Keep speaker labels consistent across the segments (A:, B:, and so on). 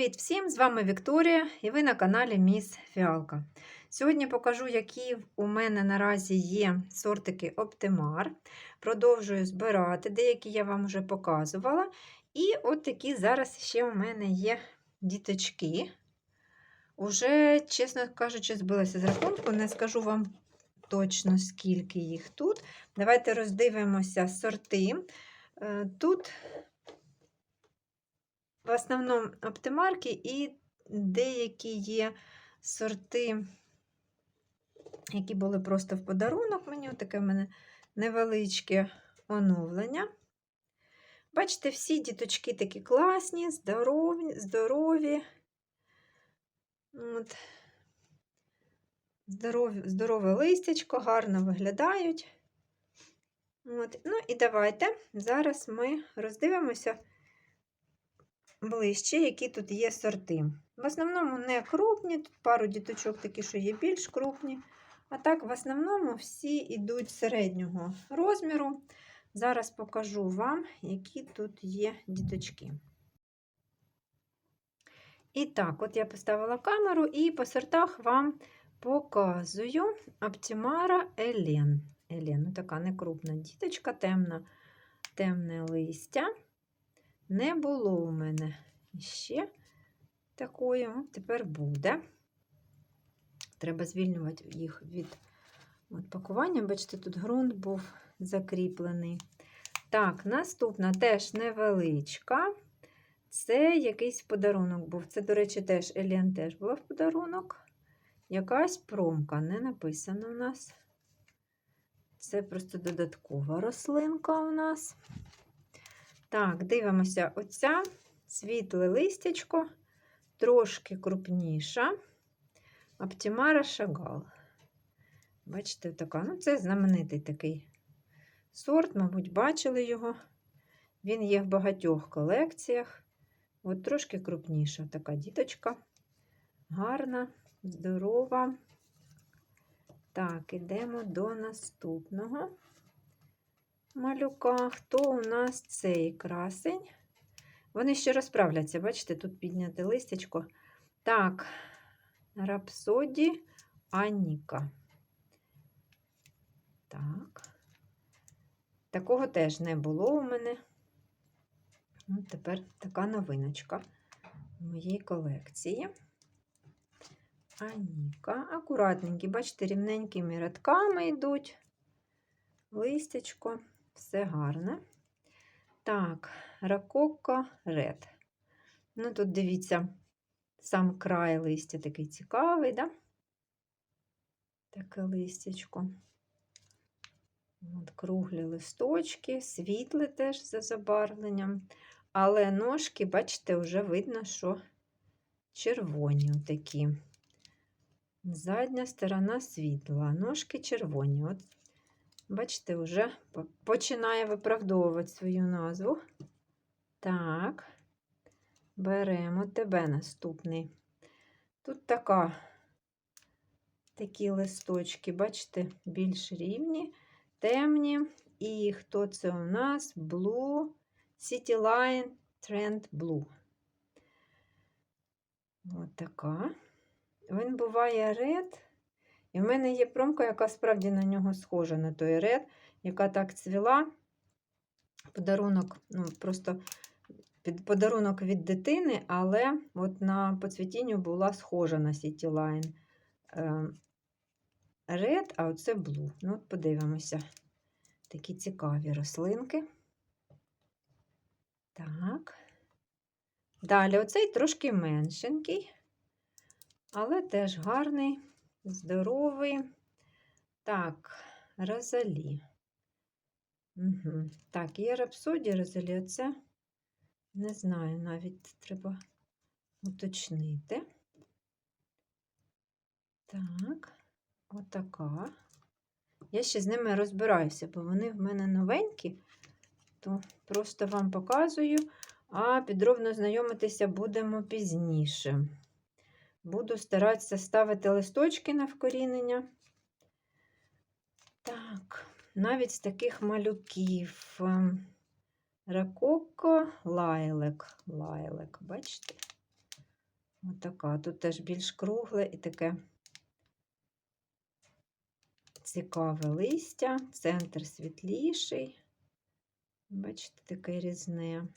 A: Привіт всім! З вами Вікторія і ви на каналі Міс Фіалка. Сьогодні покажу, які у мене наразі є сортики Оптимар. Продовжую збирати, деякі я вам вже показувала. І от такі зараз ще у мене є діточки. Уже, чесно кажучи, збилася з рахунку, не скажу вам точно, скільки їх тут. Давайте роздивимося сорти. Е, Тут в основному оптимарки і деякі є сорти, які були просто в подарунок. Мені таке в мене невеличке оновлення. Бачите, всі діточки такі класні, здорові. здорові. От. Здорові, здорове листячко, гарно виглядають. От. Ну і давайте зараз ми роздивимося ближче, які тут є сорти. В основному не крупні, тут пару діточок такі, що є більш крупні. А так, в основному всі йдуть середнього розміру. Зараз покажу вам, які тут є діточки. І так, от я поставила камеру і по сортах вам показую Оптимара Елен. Елен, ну така некрупна діточка, темна, темне листя. Не було у мене ще такої, тепер буде. Треба звільнювати їх від от пакування. Бачите, тут ґрунт був закріплений. Так, наступна теж невеличка. Це якийсь подарунок був. Це, до речі, теж Еліан теж була в подарунок. Якась промка, не написано у нас. Це просто додаткова рослинка у нас. Так, дивимося, оця світле листячко, трошки крупніша. Оптимара Шагал. Бачите, така. Ну, це знаменитий такий сорт, мабуть, бачили його. Він є в багатьох колекціях. От трошки крупніша така діточка. Гарна, здорова. Так, ідемо до наступного малюка. Хто у нас цей красень? Вони ще розправляться, бачите, тут підняте листячко. Так, рапсоді Аніка. Так. Такого теж не було у мене. От тепер така новиночка в моїй колекції. Аніка. Акуратненькі, бачите, рівненькими рядками йдуть. Листячко, все гарне. Так, ракока ред. Ну, тут дивіться, сам край листя такий цікавий, да? Таке листячко. От Круглі листочки, світле теж за забарвленням. Але ножки, бачите, вже видно, що червоні такі. Задня сторона світла, ножки червоні. От, бачите, вже починає виправдовувати свою назву. Так, беремо тебе наступний. Тут така, такі листочки, бачите, більш рівні, темні. І хто це у нас? Blue City Line Trend Blue. Ось така. Він буває ред. І в мене є промка, яка справді на нього схожа на той ред, яка так цвіла. Подарунок, ну, просто під подарунок від дитини, але от на поцвітінню була схожа на City Line Red, а оце Blue. Ну, от подивимося. Такі цікаві рослинки. Так. Далі оцей трошки меншенький, але теж гарний, здоровий. Так, Розалі. Угу. Так, є рапсодія Розалі, оце не знаю, навіть треба уточнити. Так, отака. Я ще з ними розбираюся, бо вони в мене новенькі, то просто вам показую, а підробно знайомитися будемо пізніше. Буду старатися ставити листочки на вкорінення. Так, навіть з таких малюків. Ракоко лайлек. Лайлек, бачите? Отака. Тут теж більш кругле і таке цікаве листя, центр світліший. Бачите, таке різне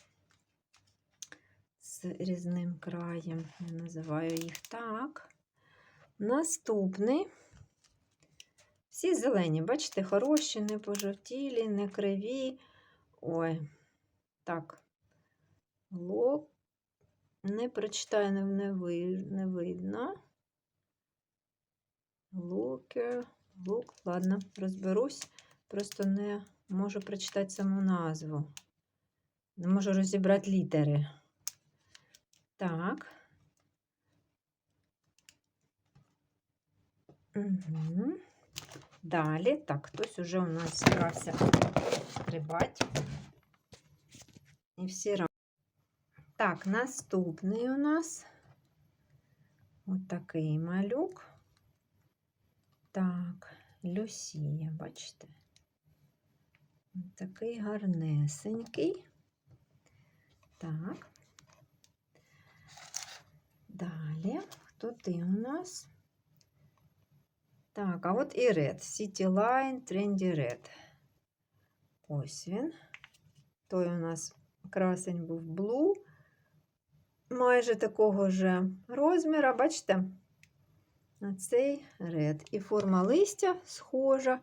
A: з різним краєм. Я називаю їх так. Наступний. Всі зелені, бачите, хороші, не пожовтілі, не криві. Ой, так. Лок. Не прочитаю, не, не, ви, не видно. Луки. Лук, ладно, розберусь. Просто не можу прочитати саму назву. Не можу розібрати літери. Так. Угу. Далі. Так, хтось уже у нас збирався стрибати. І всі разом. Так, наступний у нас отакий малюк. Так, Люсія, бачите? Такий гарнесенький. Так. Далі, хто ти у нас? Так, а от і Red. City Line Trendy Red. Ось він. Той у нас красень був Blue. Майже такого ж розміра, бачите? На цей Red. І форма листя схожа,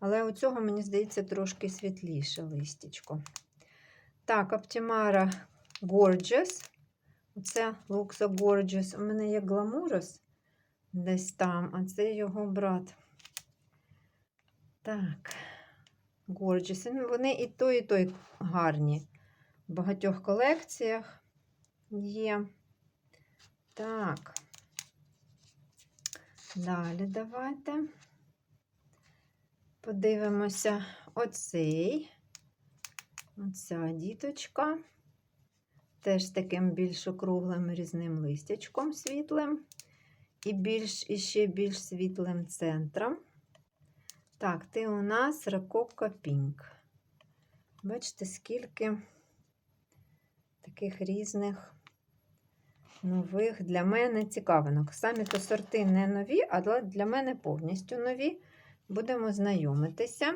A: але у цього, мені здається, трошки світліше листячко. Так, Optimara Gorgeous. Оце Luxa Gorgeous. У мене є Glamurous десь там, а це його брат. Так, Gorgeous. Вони і той, і той гарні. В багатьох колекціях є. Так. Далі давайте подивимося оцей, оця діточка. Теж таким більш округлим різним листячком світлим. І більш, і ще більш світлим центром. Так, ти у нас Ракока Пінк. Бачите, скільки таких різних нових для мене цікавинок. Самі то сорти не нові, але для мене повністю нові. Будемо знайомитися.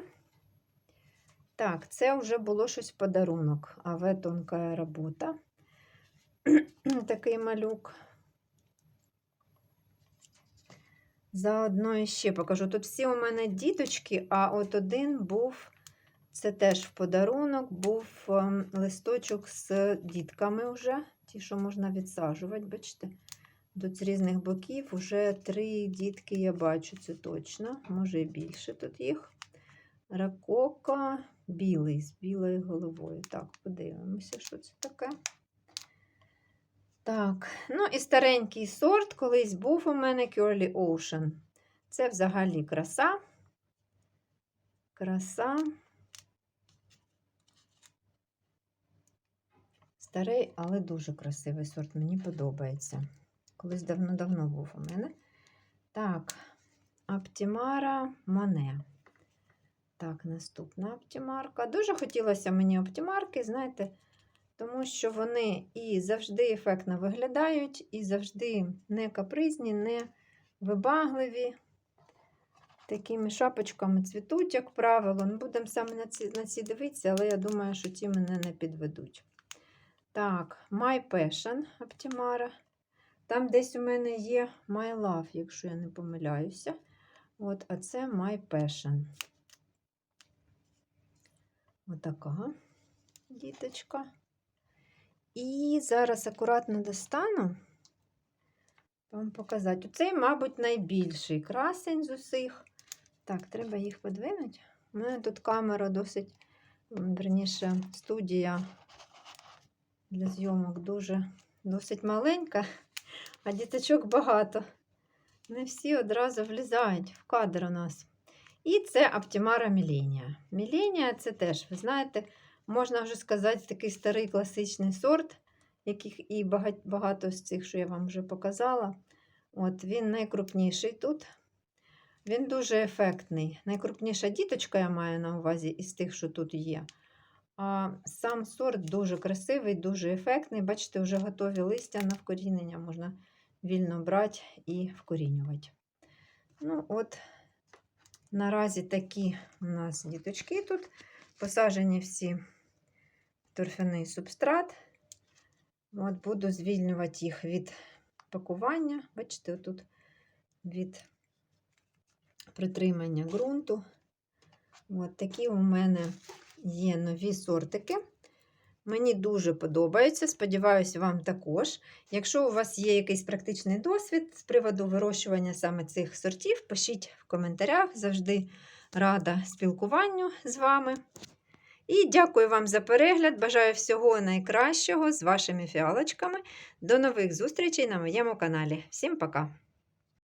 A: Так, це вже було щось подарунок. АВ тонка робота. Такий малюк. Заодно ще покажу. Тут всі у мене діточки, а от один був, це теж в подарунок, був ем, листочок з дітками вже. Ті, що можна відсаджувати, бачите? Тут з різних боків вже три дітки я бачу, це точно, може і більше тут їх. Ракока білий з білою головою. Так, подивимося, що це таке. Так, ну і старенький сорт колись був у мене Curly Ocean. Це взагалі краса. Краса. Старий, але дуже красивий сорт, мені подобається. Колись давно-давно був у мене. Так, Оптимара Моне. Так, наступна оптимарка. Дуже хотілося мені оптимарки, знаєте, тому що вони і завжди ефектно виглядають, і завжди не капризні, не вибагливі. Такими шапочками цвітуть, як правило. Не будемо саме на ці, на ці дивитися, але я думаю, що ті мене не підведуть. Так, My Passion Optimara. Там десь у мене є My Love, якщо я не помиляюся. От, а це My Passion. Отака діточка. І зараз акуратно достану вам показати. Оцей, мабуть, найбільший красень з усіх. Так, треба їх подвинути. У мене тут камера досить, верніше, студія для зйомок дуже досить маленька, а діточок багато. Не всі одразу влізають в кадр у нас. І це Оптимара Міленія. Міленія це теж, ви знаєте, можна вже сказати, такий старий класичний сорт, яких і багато з цих, що я вам вже показала. От Він найкрупніший тут. Він дуже ефектний. Найкрупніша діточка я маю на увазі із тих, що тут є. А Сам сорт дуже красивий, дуже ефектний. Бачите, вже готові листя на вкорінення. Можна вільно брати і вкорінювати. Ну, от, наразі такі у нас діточки тут. Посаджені всі торфяний субстрат. От буду звільнювати їх від пакування. Бачите, тут від притримання ґрунту. От такі у мене є нові сортики. Мені дуже подобається. Сподіваюся, вам також. Якщо у вас є якийсь практичний досвід з приводу вирощування саме цих сортів, пишіть в коментарях. Завжди рада спілкуванню з вами. І дякую вам за перегляд. Бажаю всього найкращого з вашими фіалочками. До нових зустрічей на моєму каналі. Всім пока!